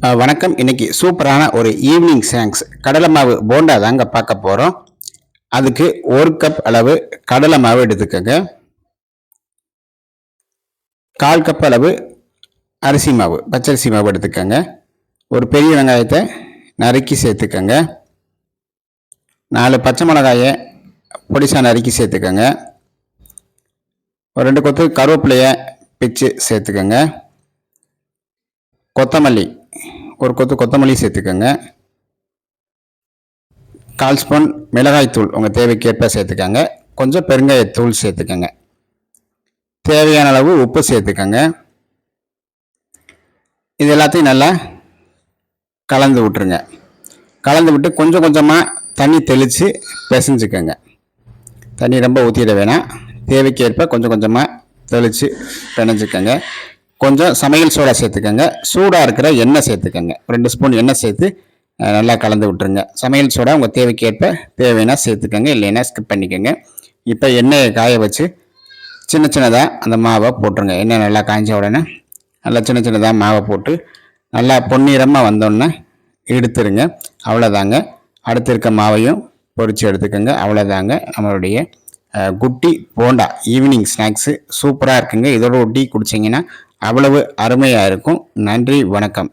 வணக்கம். இன்னைக்கு சூப்பரான ஒரு ஈவினிங் ஸ்நாக்ஸ் கடலை மாவு போண்டா தாங்க பார்க்க போகிறோம் அதுக்கு ஒரு கப் அளவு கடலை மாவு எடுத்துக்கோங்க. கால் கப் அளவு அரிசி மாவு பச்சரிசி மாவு எடுத்துக்கோங்க. ஒரு பெரிய வெங்காயத்தை நறுக்கி சேர்த்துக்கோங்க. நாலு பச்சை மிளகாயை பொடிசா நறுக்கி சேர்த்துக்கோங்க. ஒரு ரெண்டு கொத்து கருவேப்பிலையை பிச்சு சேர்த்துக்கோங்க. கொத்தமல்லி ஒரு கொத்து கொத்தமல்லி சேர்த்துக்கோங்க. கால் ஸ்பூன் மிளகாய்த்தூள் உங்கள் தேவைக்கேற்ப சேர்த்துக்கோங்க. கொஞ்சம் பெருங்காயத்தூள் சேர்த்துக்கோங்க. தேவையான அளவு உப்பு சேர்த்துக்கோங்க. இது எல்லாத்தையும் நல்லா கலந்து விட்டுருங்க. கலந்து விட்டு கொஞ்சம் கொஞ்சமாக தண்ணி தெளித்து பிசைஞ்சுக்கோங்க. தண்ணி ரொம்ப ஊற்றிட வேணாம். தேவைக்கேற்ப கொஞ்சம் கொஞ்சமாக தெளித்து பிணைஞ்சிக்கோங்க. கொஞ்சம் சமையல் சோடா சேர்த்துக்கோங்க. சூடாக இருக்கிற எண்ணெய் சேர்த்துக்கோங்க. ரெண்டு ஸ்பூன் எண்ணெய் சேர்த்து நல்லா கலந்து விட்டுருங்க. சமையல் சோடா உங்கள் தேவைக்கேற்ப தேவைன்னா சேர்த்துக்கோங்க இல்லைன்னா ஸ்கிப் பண்ணிக்கோங்க. இப்போ எண்ணெயை காய வச்சு சின்ன சின்னதாக அந்த மாவை போட்டுருங்க. எண்ணெய் நல்லா காய்ஞ்ச உடனே நல்லா சின்ன சின்னதாக மாவை போட்டு நல்லா பொன்னிறமாக வந்தோடனே எடுத்துருங்க. அவ்வளோதாங்க அடுத்து இருக்க மாவையும் பொரித்து எடுத்துக்கோங்க. அவ்வளோதாங்க நம்மளுடைய குட்டி போண்டா ஈவினிங் ஸ்நாக்ஸு சூப்பராக இருக்குங்க. இதோட ஒரு டீ குடிச்சிங்கன்னா அவ்வளவு அருமையாக இருக்கும். நன்றி வணக்கம்.